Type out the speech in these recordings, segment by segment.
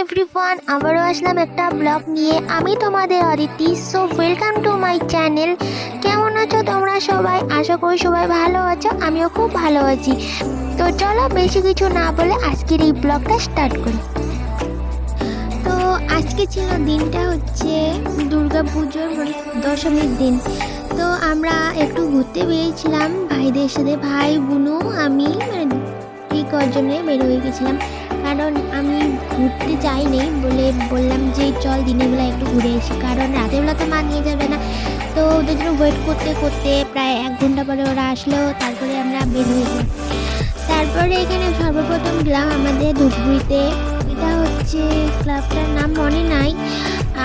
Everyone আবারও আসলাম একটা blog নিয়ে। আমি তোমাদের Aditi so welcome to my channel কেমন আছো তোমরা সবাই? আশা করি সবাই ভালো আছো, আমিও খুব ভালো আছি। তো চলো বেশি কিছু না বলে আজকের এই ব্লগটা স্টার্ট করি। তো আজকে ছিল দিনটা হচ্ছে দুর্গা পুজোর দশমীর দিন। তো আমরা একটু ঘুরতে বেরিয়েছিলাম, ভাইদের সাথে, ভাই, বোনও, আমি মানে এই কজনে বের হয়ে গেছিলাম। কারণ আমি ঘুরতে যাইনি বলে বললাম যে চল দিনের বেলা একটু ঘুরে এসি কারণ রাতের বেলা তো মা নিয়ে যাবে না। তো ওদের জন্য ওয়েট করতে করতে প্রায় এক ঘণ্টা পরে ওরা আসলো, তারপরে আমরা বের তারপরে এখানে সর্বপ্রথম গেলাম আমাদের ধূপগুড়িতে। এটা হচ্ছে ক্লাবটার নাম মনে নাই,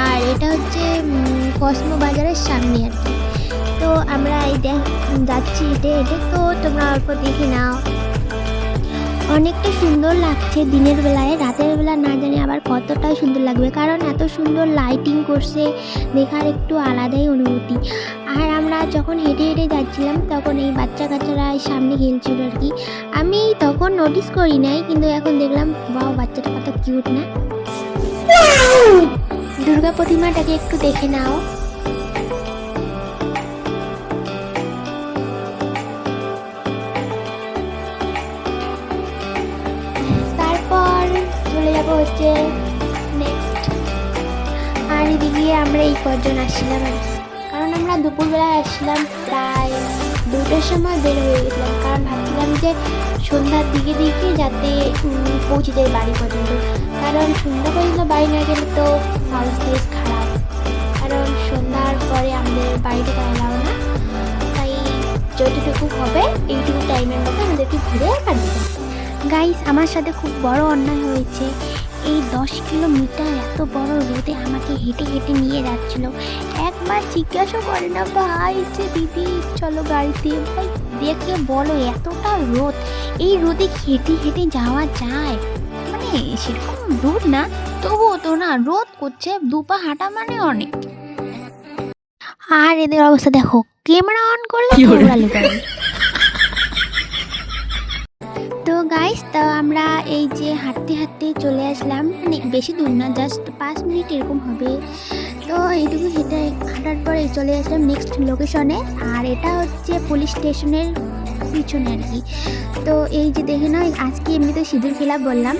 আর এটা হচ্ছে কসমো বাজারের সামনে আর কি। তো আমরা দেখ, যাচ্ছি হেঁটে হেঁটে, তো তোমরা অল্প দেখে নাও। অনেকটা সুন্দর লাগছে দিনের বেলায়, রাতের বেলা না জানি আবার কতটা সুন্দর লাগবে, কারণ এত সুন্দর লাইটিং করছে, দেখার একটু আলাদাই অনুভূতি। আর আমরা যখন হেঁটে হেঁটে যাচ্ছিলাম, তখন এই বাচ্চা কাচ্চারা সামনে খেলছিল আর কি। আমি তখন নোটিস করি নাই, কিন্তু এখন দেখলাম বাও বাচ্চাটা কত কিউট না? দুর্গা প্রতিমাটাকে একটু দেখে নাও। যাব হচ্ছে নেক্সট আর এদিকে আমরা এই কজন আসছিলাম আর কারণ আমরা দুপুরবেলায় আসছিলাম প্রায় দুটোর সময় বের হয়ে গেছিলাম। কারণ ভাবছিলাম যে সন্ধ্যার দিকে দিকে যাতে পৌঁছে যায় বাড়ি পর্যন্ত। কারণ সন্ধ্যা পর্যন্ত বাড়ি না গেলে তো প্লেস খারাপ। কারণ সন্ধ্যার পরে আমাদের বাড়িতে এলাও না। তাই যতটুকু হবে, এইটুকু টাইমের মধ্যে আমাদেরকে ঘুরে বাড়ি। গাইস আমার সাথে খুব বড় অন্যায় হয়েছে। এই দশ কিলোমিটার এত বড় রোদে আমাকে হেঁটে হেঁটে নিয়ে যাচ্ছিল। একবার জিজ্ঞাসা করে না ভাই যে দিদি চলো গাড়িতে। ভাই দেখে বলো এতটা রোদ। এই রোদে হেঁটে হেঁটে যাওয়া যায়? মানে সেরকম রোদ না। তবুও তো না রোদ করছে দুপা হাঁটা মানে অনেক। আর এদের অবস্থা দেখো ক্যামেরা অন করলে গাইস তো আমরা এই যে হাঁটতে হাঁটতে চলে আসলাম। মানে বেশি দূর না জাস্ট পাঁচ মিনিট এরকম হবে। তো এইটুকু হেঁটে হাঁটার পরে চলে আসলাম নেক্সট লোকেশনে আর এটা হচ্ছে পুলিশ স্টেশনের পিছনে আর কি। তো এই যে দেখে না আজকে এমনিতে সিঁদুর খেলা বললাম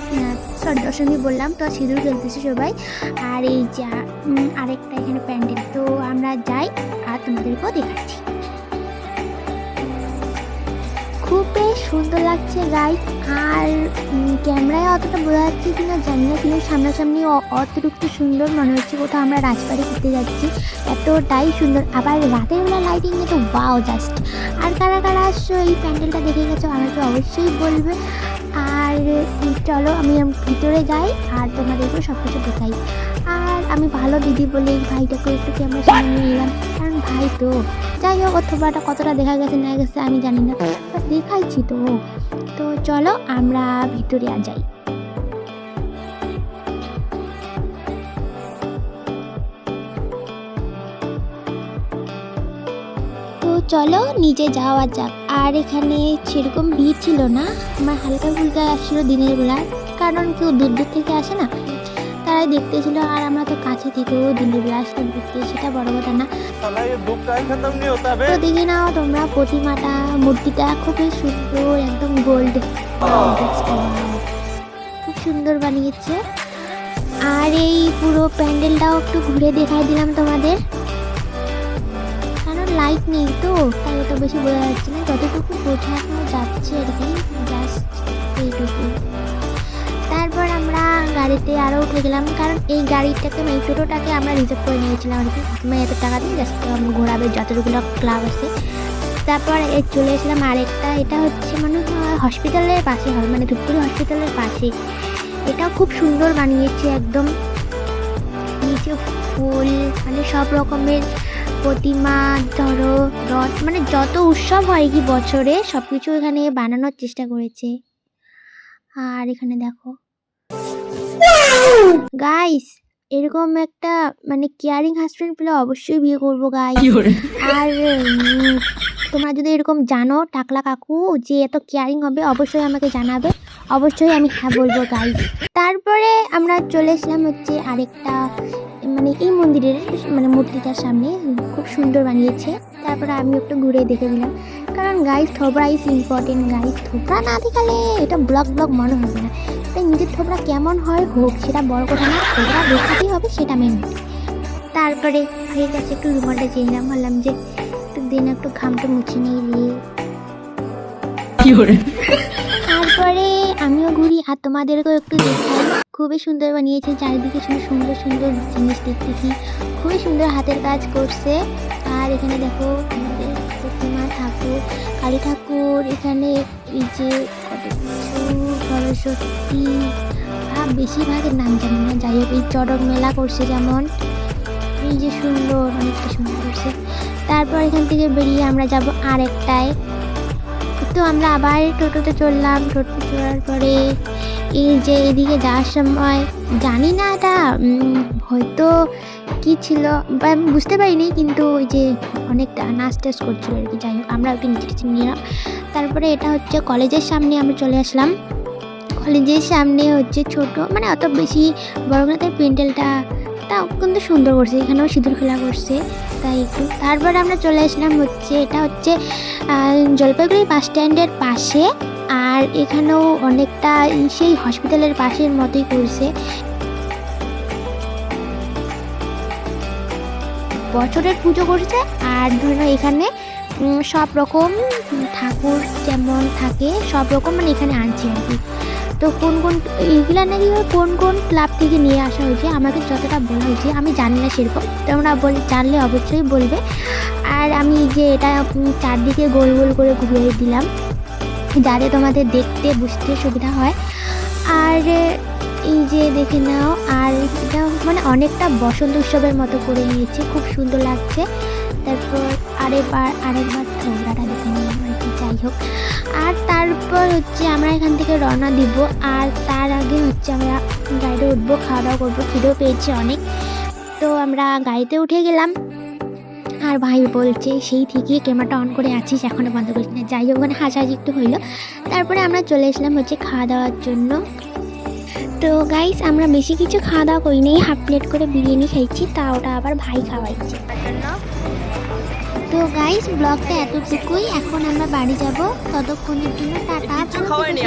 সরি দশমী বললাম, তো সিঁদুর খেলতেছে সবাই। আর এই যা আরেকটা এখানে প্যান্ডেল তো আমরা যাই আর তোমাদেরকেও দেখাচ্ছি। খুব বেশ সুন্দর লাগছে গাইড আর ক্যামেরায় অতটা বোঝা যাচ্ছে কি না জানি না, কিন্তু সামনাসামনি অতিরিক্ত সুন্দর মনে হচ্ছে কোথাও আমরা রাজবাড়ি ঘুরতে যাচ্ছি। এতটাই সুন্দর, আবার রাতের বেলা লাইটিং তো বাও জাস্ট আর কারা কারা আসছো, এই প্যান্ডেলটা দেখে গেছো আমাকে অবশ্যই বলবে। চলো, আমি ভিতরে যাই আর তোমাদেরকে সব কিছু দেখাই। আর আমি ভালো দিদি বলে ভাইটাকে একটু ক্যামেরা সামনে নিয়ে এলাম? কারণ ভাই তো। যাই হোক, অথবাটা কতটা দেখা গেছে, না গেছে আমি জানি না। দেখাইছি তো। তো চলো, আমরা ভিতরে আর যাই। চলো নিজে যাওয়া যাক। আর এখানে সেরকম ভিড় ছিল না। আমার হালকা ফুলকা আসছিল দিনের বেলা কারণ কেউ দূর দূর থেকে আসে না। তারাই দেখতে ছিল আর আমরা তো কাছে থেকেও দিনের বেলা আসতাম দেখতে সেটা বড় কথা না। তো দেখি নাও তোমরা প্রতিমাটা মূর্তিটা খুবই সুন্দর একদম গোল্ড। খুব সুন্দর বানিয়েছে। আর এই পুরো প্যান্ডেলটাও একটু ঘুরে দেখাই দিলাম তোমাদের। লাইট নেই তো, তাই অত বেশি বোঝা যাচ্ছে না। যতটুকু বোঝানো যাচ্ছে আর কি জাস্ট এইটুকু। তারপর আমরা গাড়িতে আরও উঠে গেলাম, কারণ এই গাড়িটাকে মানে টোটোটাকে আমরা রিজার্ভ করে নিয়েছিলাম আর কি। মানে এত টাকা দিয়ে জাস্ট ঘোরাবে যতটুকুলো ক্লাব আছে। তারপর চলে এসলাম আরেকটা, এটা হচ্ছে মানে হসপিটালের পাশে হবে মানে ধূপগুড়ি হসপিটালের পাশে। এটাও খুব সুন্দর বানিয়েছে একদম। নিচে ফুল মানে সব রকমের প্রতিমা ধরো রথ মানে যত উৎসব হয় কি বছরে সব কিছু এখানে বানানোর চেষ্টা করেছে। আর এখানে দেখো। গাইস এরকম একটা মানে কেয়ারিং হাজবেন্ড পেলে অবশ্যই বিয়ে করব গাইস আর তোমরা যদি এরকম জানো টাকলা কাকু যে এত কেয়ারিং হবে অবশ্যই আমাকে জানাবে। অবশ্যই আমি হ্যাঁ বলব গাইস তারপরে আমরা চলে এসলাম হচ্ছে আরেকটা মানে এই মন্দিরের মানে মূর্তিটার সামনে খুব সুন্দর বানিয়েছে। তারপরে আমি একটু ঘুরে দেখে দিলাম। কারণ গাইস থোবরা ইজ ইম্পর্টেন্ট গাইস থোবরা না দেখালে এটা ব্লগ ব্লগ মনে হবে না। তাই নিজের থোবরা কেমন হয় হোক সেটা বড় কথা না থোবরা দেখাতেই হবে সেটা মেন তারপরে ভাইয়ের কাছে একটু রুমালটা চেয়ে নিলাম বললাম যে একটু দিন একটু ঘামটা মুছে নিয়ে রে। তারপরে আমিও ঘুরি আর তোমাদেরকেও একটু দেখাই খুবই সুন্দর বানিয়েছে চারিদিকে শুধু সুন্দর সুন্দর জিনিস দেখতেছি। খুবই সুন্দর হাতের কাজ করছে। আর এখানে দেখো প্রতিমা ঠাকুর, কালী ঠাকুর, এখানে এই যে সরস্বতী, আর বেশিরভাগের নাম জানি না, যাই হোক এই চড়ক মেলা করছে যেমন। এই যে সুন্দর, অনেকটা সুন্দর করছে। তারপর এখান থেকে বেরিয়ে আমরা যাব আরেকটায়। তো আমরা আবার টোটোতে চললাম টোটো চলার পরে এই যে এদিকে যাওয়ার সময় জানি না এটা হয়তো কি ছিল, বা আমি বুঝতে পারিনি, কিন্তু ওই যে অনেকটা নাচ টাচ করছিল আর কি। যাই হোক, আমরা একটু নিচে টিচে নিলাম। তারপরে এটা হচ্ছে কলেজের সামনে আমরা চলে আসলাম। কলেজের সামনে হচ্ছে ছোট মানে অত বেশি বড় না, তাই প্যান্ডেলটা তাও কিন্তু সুন্দর করছে, এখানেও সিঁদুর খেলা করছে, তাই একটু। তারপরে আমরা চলে আসলাম হচ্ছে, এটা হচ্ছে জলপাইগুড়ি বাস স্ট্যান্ডের পাশে আর এখানেও অনেকটা সেই হসপিটালের পাশের মতোই করছে। বছরের পুজো করছে আর ধরো এখানে সব রকম ঠাকুর যেমন থাকে, সব রকম মানে এখানে আনছে আর কি। তো কোন কোন, এইগুলা নাকি কোন কোন ক্লাব থেকে নিয়ে আসা হয়েছে, আমাকে যতটা বলা হয়েছে, আমি জানি না সেরকম। তোমরা বল, জানলে অবশ্যই বলবে। আর আমি যে এটা চারদিকে গোল গোল করে ঘুরিয়ে দিলাম। যাতে তোমাদের দেখতে, বুঝতে সুবিধা হয়। আর এই যে দেখে নাও, আর এটা মানে অনেকটা বসন্ত উৎসবের মতো করে নিয়েছে, খুব সুন্দর লাগছে। তারপর আরেকবার আরেকবার ঠোকরাটা দেখে নিলাম আর কি, যাই হোক। আর তারপর হচ্ছে আমরা এখান থেকে রওনা দিব, আর তার আগে হচ্ছে আমরা গাড়িতে উঠবো, খাওয়া দাওয়া করব, খিদেও পেয়েছে অনেক। তো আমরা গাড়িতে উঠে গেলাম। আর ভাই বলছে সেই থেকে ক্যামেরাটা অন করে আছিস এখনও বন্ধ করিস না। যাই হোক মানে হাসাহাসি একটু হইল। তারপরে আমরা চলে এসলাম হচ্ছে খাওয়া দাওয়ার জন্য। তো গাইস আমরা বেশি কিছু খাওয়া দাওয়া করিনি হাফ প্লেট করে বিরিয়ানি খাইছি তা ওটা আবার ভাই খাওয়াইছে। তো গাইস ব্লগটা এতটুকুই। এখন আমরা বাড়ি যাব। ততক্ষণের জন্য টাটা। খাওয়াইনি